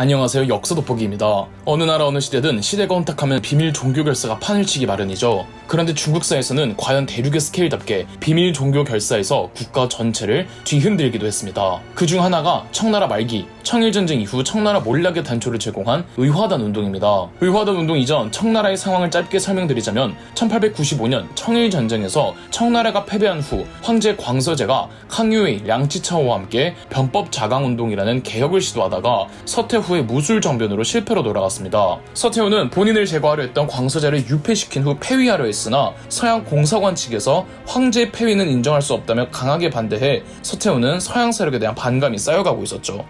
안녕하세요 역사 돋보기입니다. 어느 나라 어느 시대든 시대가 혼탁하면 비밀 종교 결사가 판을 치기 마련이죠. 그런데 중국사에서는 과연 대륙의 스케일답게 비밀 종교 결사에서 국가 전체를 뒤흔들기도 했습니다. 그 중 하나가 청나라 말기 청일전쟁 이후 청나라 몰락의 단초를 제공한 의화단 운동입니다. 의화단 운동 이전 청나라의 상황을 짧게 설명드리자면 1895년 청일전쟁에서 청나라가 패배한 후 황제 광서제가 항유의 량치차오와 함께 변법 자강 운동이라는 개혁을 시도하다가 서태후 의 무술 정변으로 실패로 돌아갔습니다. 서태후는 본인을 제거하려 했던 광서제를 유폐시킨 후 폐위하려 했으나 서양 공사관 측에서 황제의 폐위는 인정할 수 없다며 강하게 반대해 서태후는 서양 세력에 대한 반감이 쌓여가고 있었죠.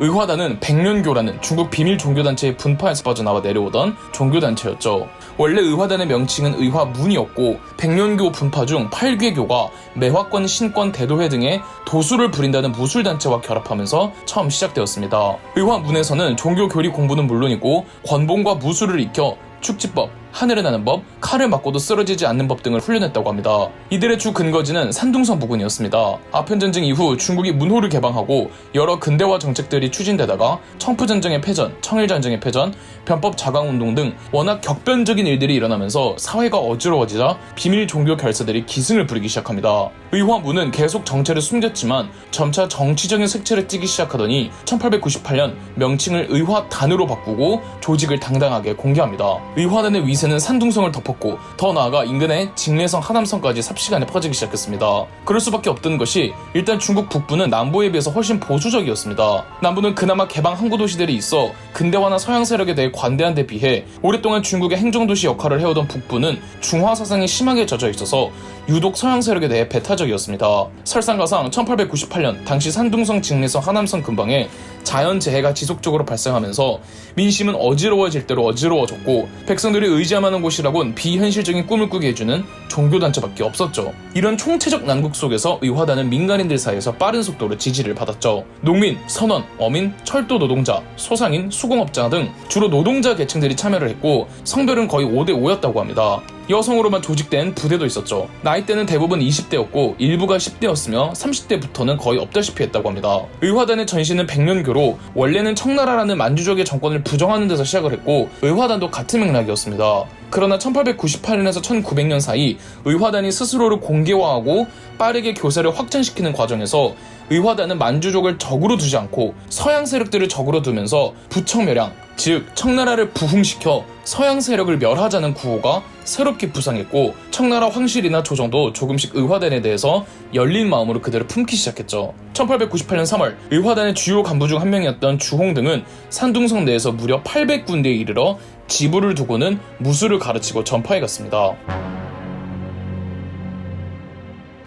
의화단은 백년교라는 중국 비밀 종교단체의 분파에서 빠져나와 내려오던 종교단체였죠. 원래 의화단의 명칭은 의화문이었고 백년교 분파 중 8개교가 매화권, 신권, 대도회 등의 도수를 부린다는 무술단체와 결합하면서 처음 시작되었습니다. 의화문에서는 종교 교리 공부는 물론이고 권봉과 무술을 익혀 축지법, 하늘을 나는 법, 칼을 맞고도 쓰러지지 않는 법 등을 훈련했다고 합니다. 이들의 주 근거지는 산둥성 부근이었습니다. 아편전쟁 이후 중국이 문호를 개방하고 여러 근대화 정책들이 추진되다가 청푸전쟁의 패전, 청일전쟁의 패전, 변법 자강운동 등 워낙 격변적인 일들이 일어나면서 사회가 어지러워지자 비밀 종교 결사들이 기승을 부리기 시작합니다. 의화문은 계속 정체를 숨겼지만 점차 정치적인 색채를 띠기 시작하더니 1898년 명칭을 의화단으로 바꾸고 조직을 당당하게 공개합니다. 의화단의 위세 는 산둥성을 덮었고 더 나아가 인근의 직례성 하남성까지 삽시간에 퍼지기 시작했습니다. 그럴 수밖에 없던 것이 일단 중국 북부는 남부에 비해서 훨씬 보수적이었습니다. 남부는 그나마 개방 항구 도시들이 있어 근대화나 서양 세력에 대해 관대한 데 비해 오랫동안 중국의 행정도시 역할을 해오던 북부는 중화 사상이 심하게 젖어 있어서 유독 서양 세력에 대해 배타적이었습니다. 설상가상 1898년 당시 산둥성 직례성 하남성 근방에 자연 재해가 지속적으로 발생하면서 민심은 어지러워질 대로 어지러워졌고 백성들이 의지하는 곳이라곤 비현실적인 꿈을 꾸게 해주는 종교단체밖에 없었죠. 이런 총체적 난국 속에서 의화단은 민간인들 사이에서 빠른 속도로 지지를 받았죠. 농민, 선원, 어민, 철도 노동자, 소상인, 수공업자 등 주로 노동자 계층들이 참여를 했고 성별은 거의 5대 5였다고 합니다. 여성으로만 조직된 부대도 있었죠. 나이대는 대부분 20대였고 일부가 10대였으며 30대부터는 거의 없다시피 했다고 합니다. 의화단의 전신은 백년교로 원래는 청나라라는 만주족의 정권을 부정하는 데서 시작을 했고 의화단도 같은 맥락이었습니다. 그러나 1898년에서 1900년 사이 의화단이 스스로를 공개화하고 빠르게 교세를 확장시키는 과정에서 의화단은 만주족을 적으로 두지 않고 서양 세력들을 적으로 두면서 부청멸양, 즉 청나라를 부흥시켜 서양 세력을 멸하자는 구호가 새롭게 부상했고 청나라 황실이나 조정도 조금씩 의화단에 대해서 열린 마음으로 그들을 품기 시작했죠. 1898년 3월 의화단의 주요 간부 중 한 명이었던 주홍 등은 산둥성 내에서 무려 800군데에 이르러 지부를 두고는 무술을 가르치고 전파해 갔습니다.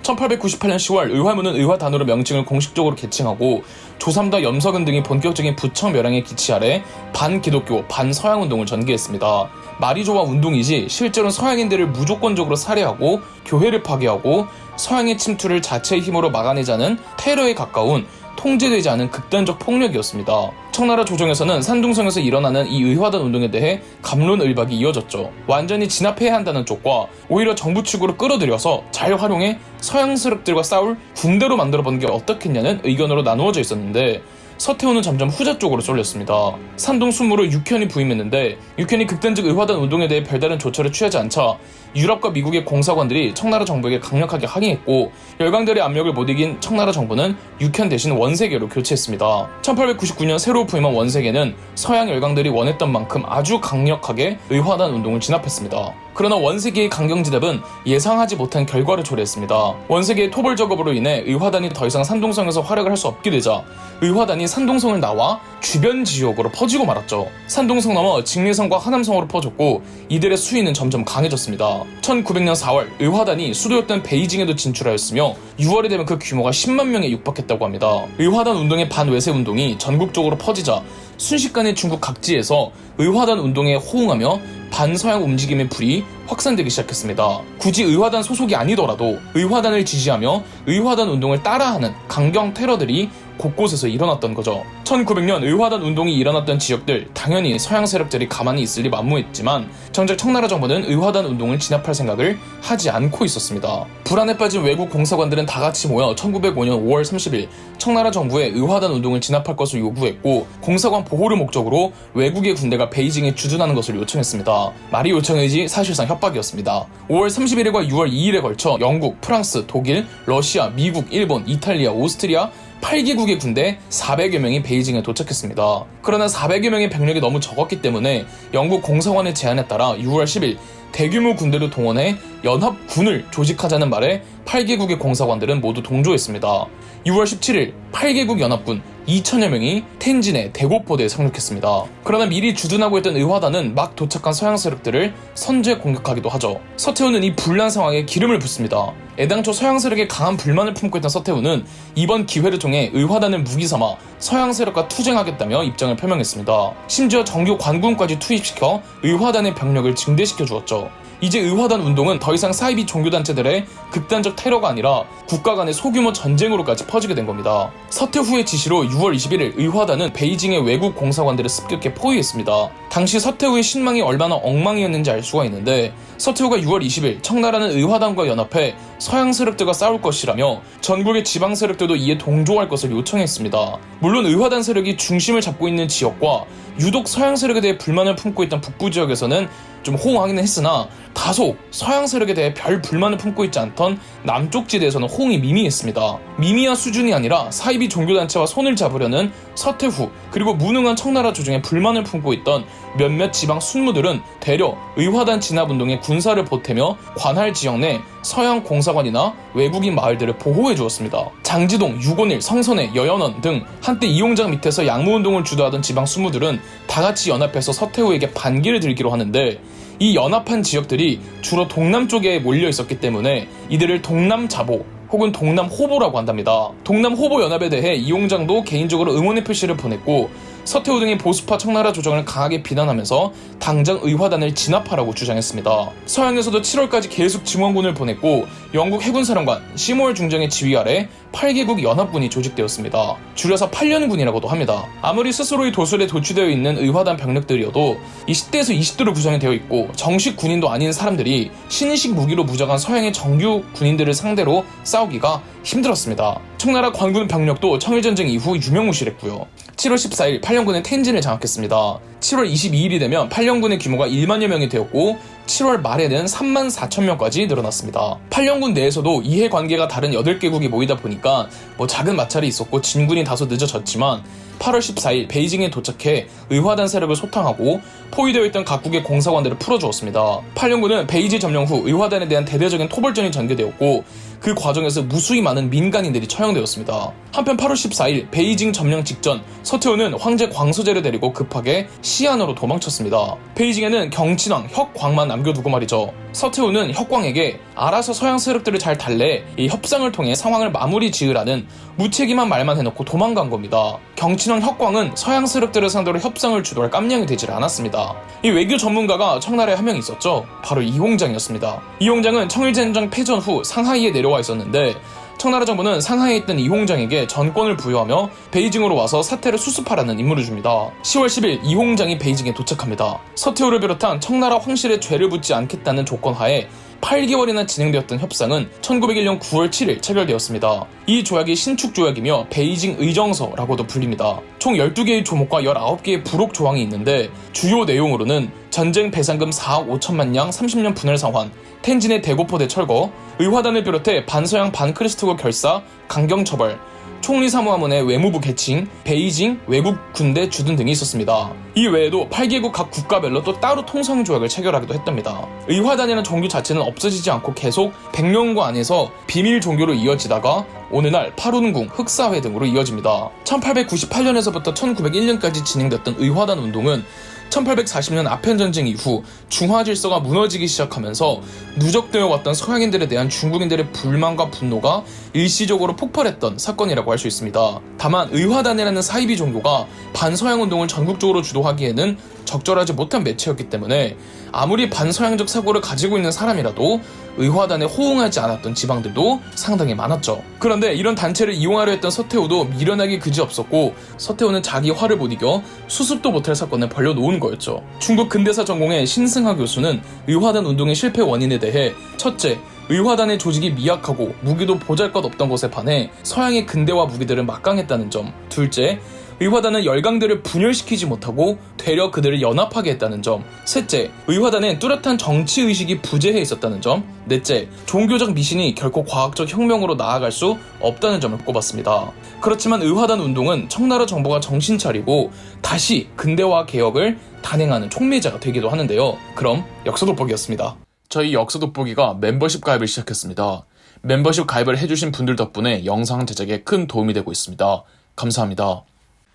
1898년 10월 의화문은 의화 단으로 명칭을 공식적으로 개칭하고 조삼다 염석은 등이 본격적인 부청 멸항의 기치 아래 반기독교, 반서양 운동을 전개했습니다. 말이 좋아 운동이지 실제로는 서양인들을 무조건적으로 살해하고 교회를 파괴하고 서양의 침투를 자체의 힘으로 막아내자는 테러에 가까운 통제되지 않은 극단적 폭력이었습니다. 청나라 조정에서는 산둥성에서 일어나는 이 의화단 운동에 대해 감론을박이 이어졌죠. 완전히 진압해야 한다는 쪽과 오히려 정부 측으로 끌어들여서 잘 활용해 서양 세력들과 싸울 군대로 만들어 보는 게 어떻겠냐는 의견으로 나누어져 있었는데 서태후는 점점 후자 쪽으로 쏠렸습니다. 산동 순무로 육현이 부임했는데 육현이 극단적 의화단 운동에 대해 별다른 조처를 취하지 않자 유럽과 미국의 공사관들이 청나라 정부에게 강력하게 항의했고 열강들의 압력을 못 이긴 청나라 정부는 육현 대신 원세계로 교체했습니다. 1899년 새로 부임한 원세계는 서양 열강들이 원했던 만큼 아주 강력하게 의화단 운동을 진압했습니다. 그러나 원세계의 강경지답은 예상하지 못한 결과를 초래했습니다. 원세계의 토벌 작업으로 인해 의화단이 더 이상 산동성에서 활약을 할 수 없게 되자 의화단이 산동성을 나와 주변 지역으로 퍼지고 말았죠. 산동성 넘어 직례성과 하남성으로 퍼졌고 이들의 수위는 점점 강해졌습니다. 1900년 4월 의화단이 수도였던 베이징에도 진출하였으며 6월이 되면 그 규모가 10만 명에 육박했다고 합니다. 의화단 운동의 반외세 운동이 전국적으로 퍼지자 순식간에 중국 각지에서 의화단 운동에 호응하며 반서양 움직임의 불이 확산되기 시작했습니다. 굳이 의화단 소속이 아니더라도 의화단을 지지하며 의화단 운동을 따라하는 강경 테러들이 곳곳에서 일어났던 거죠. 1900년 의화단 운동이 일어났던 지역들 당연히 서양 세력들이 가만히 있을 리 만무했지만 정작 청나라 정부는 의화단 운동을 진압할 생각을 하지 않고 있었습니다. 불안에 빠진 외국 공사관들은 다 같이 모여 1905년 5월 30일 청나라 정부에 의화단 운동을 진압할 것을 요구했고 공사관 보호를 목적으로 외국의 군대가 베이징에 주둔하는 것을 요청했습니다. 말이 요청이지 사실상 협박이었습니다. 5월 31일과 6월 2일에 걸쳐 영국, 프랑스, 독일, 러시아, 미국, 일본, 이탈리아, 오스트리아 8개국의 군대 400여 명이 베이징에 도착했습니다. 그러나 400여 명의 병력이 너무 적었기 때문에 영국 공사관의 제안에 따라 6월 10일 대규모 군대를 동원해 연합군을 조직하자는 말에 8개국의 공사관들은 모두 동조했습니다. 6월 17일 8개국 연합군 2천여 명이 텐진의 대고포대에 상륙했습니다. 그러나 미리 주둔하고 있던 의화단은 막 도착한 서양 세력들을 선제 공격하기도 하죠. 서태후는 이 분란 상황에 기름을 붓습니다. 애당초 서양 세력에 강한 불만을 품고 있던 서태후는 이번 기회를 통해 의화단을 무기 삼아 서양 세력과 투쟁하겠다며 입장을 표명했습니다. 심지어 정규 관군까지 투입시켜 의화단의 병력을 증대시켜 주었죠. 이제 의화단 운동은 더 이상 사이비 종교단체들의 극단적 테러가 아니라 국가 간의 소규모 전쟁으로까지 퍼지게 된 겁니다. 서태후의 지시로 6월 21일 의화단은 베이징의 외국 공사관들을 습격해 포위했습니다. 당시 서태후의 신망이 얼마나 엉망이었는지 알 수가 있는데 서태후가 6월 20일 청나라는 의화단과 연합해 서양 세력들과 싸울 것이라며 전국의 지방 세력들도 이에 동조할 것을 요청했습니다. 물론 의화단 세력이 중심을 잡고 있는 지역과 유독 서양 세력에 대해 불만을 품고 있던 북부 지역에서는 좀 호응하기는 했으나 다소 서양 세력에 대해 별 불만을 품고 있지 않던 남쪽 지대에서는 호응이 미미했습니다. 미미한 수준이 아니라 사이비 종교단체와 손을 잡으려는 서태후 그리고 무능한 청나라 조정에 불만을 품고 있던 몇몇 지방 순무들은 되려 의화단 진압운동에 군사를 보태며 관할 지역 내 서양 공사관이나 외국인 마을들을 보호해 주었습니다. 장지동, 유곤일, 성선회, 여연원 등 한때 이용장 밑에서 양무운동을 주도하던 지방 순무들은 다 같이 연합해서 서태후에게 반기를 들기로 하는데 이 연합한 지역들이 주로 동남 쪽에 몰려 있었기 때문에 이들을 동남 자보 혹은 동남 호보라고 한답니다. 동남 호보 연합에 대해 이용장도 개인적으로 응원의 표시를 보냈고 서태후 등의 보수파 청나라 조정을 강하게 비난하면서 당장 의화단을 진압하라고 주장했습니다. 서양에서도 7월까지 계속 증원군을 보냈고 영국 해군사령관 시몰 중정의 지휘 아래 8개국 연합군이 조직되었습니다. 줄여서 8년군이라고도 합니다. 아무리 스스로의 도술에 도취되어 있는 의화단 병력들이어도 이 10대에서 20대로 구성이 되어 있고 정식 군인도 아닌 사람들이 신식 무기로 무장한 서양의 정규 군인들을 상대로 싸우기가 힘들었습니다. 청나라 관군 병력도 청일전쟁 이후 유명무실했고요. 7월 14일 8년군은 텐진을 장악했습니다. 7월 22일이 되면 8년군의 규모가 1만여 명이 되었고 7월 말에는 3만 4천 명까지 늘어났습니다. 8년군 내에서도 이해관계가 다른 8개국이 모이다 보니까 뭐 작은 마찰이 있었고 진군이 다소 늦어졌지만 8월 14일 베이징에 도착해 의화단 세력을 소탕하고 포위되어 있던 각국의 공사관들을 풀어주었습니다. 8년군은 베이지 점령 후 의화단에 대한 대대적인 토벌전이 전개되었고 그 과정에서 무수히 많은 민간인들이 처형되었습니다. 한편 8월 14일 베이징 점령 직전 서태후는 황제 광소제를 데리고 급하게 시안으로 도망쳤습니다. 베이징에는 경친왕 혁광만 남겨두고 말이죠. 서태후는 혁광에게 알아서 서양 세력들을 잘 달래 이 협상을 통해 상황을 마무리 지으라는 무책임한 말만 해놓고 도망간 겁니다. 경친왕 혁광은 서양 세력들을 상대로 협상을 주도할 깜냥이 되질 않았습니다. 이 외교 전문가가 청나라에 한 명 있었죠. 바로 이홍장이었습니다. 이홍장은 청일전쟁 패전 후 상하이에 내려와 있었는데 청나라 정부는 상하이에 있던 이홍장에게 전권을 부여하며 베이징으로 와서 사태를 수습하라는 임무를 줍니다. 10월 10일 이홍장이 베이징에 도착합니다. 서태후를 비롯한 청나라 황실에 죄를 묻지 않겠다는 조건 하에 8개월이나 진행되었던 협상은 1901년 9월 7일 체결되었습니다. 이 조약이 신축 조약이며 베이징 의정서라고도 불립니다. 총 12개의 조목과 19개의 부록 조항이 있는데 주요 내용으로는 전쟁 배상금 4억 5천만 양 30년 분할 상환, 텐진의 대고포대 철거, 의화단을 비롯해 반서양 반크리스토교 결사, 강경 처벌, 총리 사무하문의 외무부 개칭, 베이징 외국 군대 주둔 등이 있었습니다. 이 외에도 8개국 각 국가별로 또 따로 통상 조약을 체결하기도 했답니다. 의화단이라는 종교 자체는 없어지지 않고 계속 백령고 안에서 비밀 종교로 이어지다가 오늘날 파룬궁, 흑사회 등으로 이어집니다. 1898년에서부터 1901년까지 진행됐던 의화단 운동은 1840년 아편 전쟁 이후 중화 질서가 무너지기 시작하면서 누적되어 왔던 서양인들에 대한 중국인들의 불만과 분노가 일시적으로 폭발했던 사건이라고 할 수 있습니다. 다만 의화단이라는 사이비 종교가 반서양 운동을 전국적으로 주도하기에는 적절하지 못한 매체였기 때문에 아무리 반서양적 사고를 가지고 있는 사람이라도 의화단에 호응하지 않았던 지방들도 상당히 많았죠. 그런데 이런 단체를 이용하려 했던 서태후도 미련하기 그지없었고 서태후는 자기 화를 못 이겨 수습도 못할 사건을 벌려놓은 거였죠. 중국 근대사 전공의 신승하 교수는 의화단 운동의 실패 원인에 대해 첫째, 의화단의 조직이 미약하고 무기도 보잘것없던 것에 반해 서양의 근대화 무기들은 막강했다는 점. 둘째, 의화단은 열강들을 분열시키지 못하고 되려 그들을 연합하게 했다는 점. 셋째, 의화단엔 뚜렷한 정치 의식이 부재해 있었다는 점. 넷째, 종교적 미신이 결코 과학적 혁명으로 나아갈 수 없다는 점을 꼽았습니다. 그렇지만 의화단 운동은 청나라 정부가 정신 차리고 다시 근대화 개혁을 단행하는 촉매자가 되기도 하는데요. 그럼 역사 돋보기였습니다. 저희 역사 돋보기가 멤버십 가입을 시작했습니다. 멤버십 가입을 해주신 분들 덕분에 영상 제작에 큰 도움이 되고 있습니다. 감사합니다.